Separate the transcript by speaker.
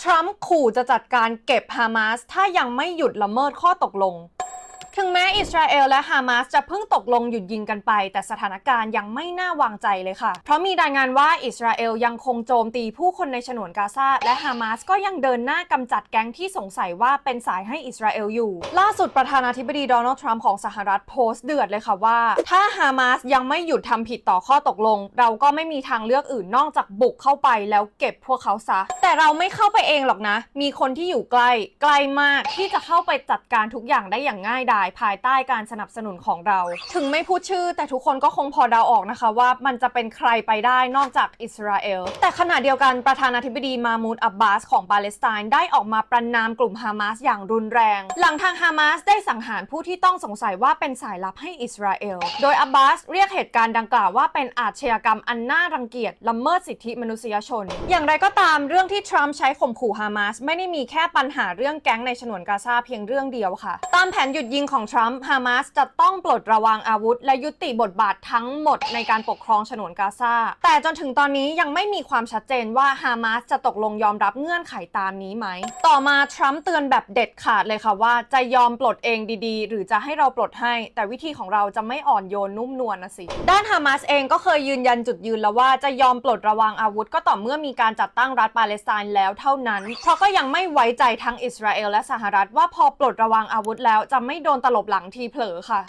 Speaker 1: ทรัมป์ขู่จะจัดการเก็บฮามาสถ้ายังไม่หยุดละเมิดข้อตกลง ถึงแม้อิสราเอลและฮามาสจะเพิ่งตกลงหยุดยิงกันไป แต่สถานการณ์ยังไม่น่าวางใจเลยค่ะ เพราะมีรายงานว่าอิสราเอลยังคงโจมตีผู้คนในฉนวนกาซาและฮามาสก็ยังเดินหน้ากำจัดแก๊งที่สงสัยว่าเป็นสายให้อิสราเอลอยู่ ล่าสุดประธานาธิบดีโดนัลด์ทรัมป์ของสหรัฐโพสต์เดือดเลยค่ะว่า ถ้าฮามาสยังไม่หยุดทำผิดต่อข้อตกลง เราก็ไม่มีทางเลือกอื่นนอกจากบุกเข้าไปแล้วเก็บพวกเขาซะ แต่เราไม่เข้าไปเองหรอกนะ มีคนที่อยู่ใกล้ ใกล้มากที่จะเข้าไปจัดการทุกอย่างได้อย่างง่ายดายภายใต้การสนับสนุนของเรา ถึงไม่พูดชื่อ แต่ทุกคนก็คงพอเดาออกนะคะ ว่ามันจะเป็นใครไปได้นอกจากอิสราเอล แต่ขณะเดียวกันประธานาธิบดีมามูดอับบาสของปาเลสไตน์ได้ออกมาประนามกลุ่มฮามาสอย่างรุนแรง หลังทางฮามาสได้สังหารผู้ที่ต้องสงสัยว่าเป็นสายลับให้อิสราเอล โดยอับบาสเรียกเหตุการณ์ดังกล่าวว่าเป็นอาชญากรรมอันน่ารังเกียจละเมิดสิทธิมนุษยชน อย่างไรก็ตามเรื่องที่ทรัมป์ใช้ข่มขู่ฮามาสไม่ได้มีแค่ปัญหาเรื่องแก๊งในฉนวนกาซาเพียงเรื่องเดียวค่ะ ตามแผนหยุดยิงของทรัมป์ฮามาสจะต้องปลดระวางอาวุธ และยุติบทบาททั้งหมดในการปกครองฉนวนกาซาแต่จนถึงตอนนี้ยังไม่มีความชัดเจนว่าฮามาสจะตกลงยอมรับเงื่อนไขตามนี้ไหม ต่อมาทรัมป์เตือนแบบเด็ดขาดเลยค่ะว่า จะยอมปลดเองดีๆ หรือจะให้เราปลดให้ แต่วิธีของเราจะไม่อ่อนโยนนุ่มนวลนะสิ ด้านฮามาสเองก็เคยยืนยันจุดยืนแล้วว่าจะยอมปลดระวางอาวุธ ก็ต่อเมื่อมีการจัดตั้งรัฐปาเลสไตน์แล้วเท่านั้น เพราะก็ยังไม่ไว้ใจทั้งอิสราเอลและสหรัฐว่าพอปลดระวางอาวุธแล้วจะไม่โดนตลบหลังทีเผลอค่ะ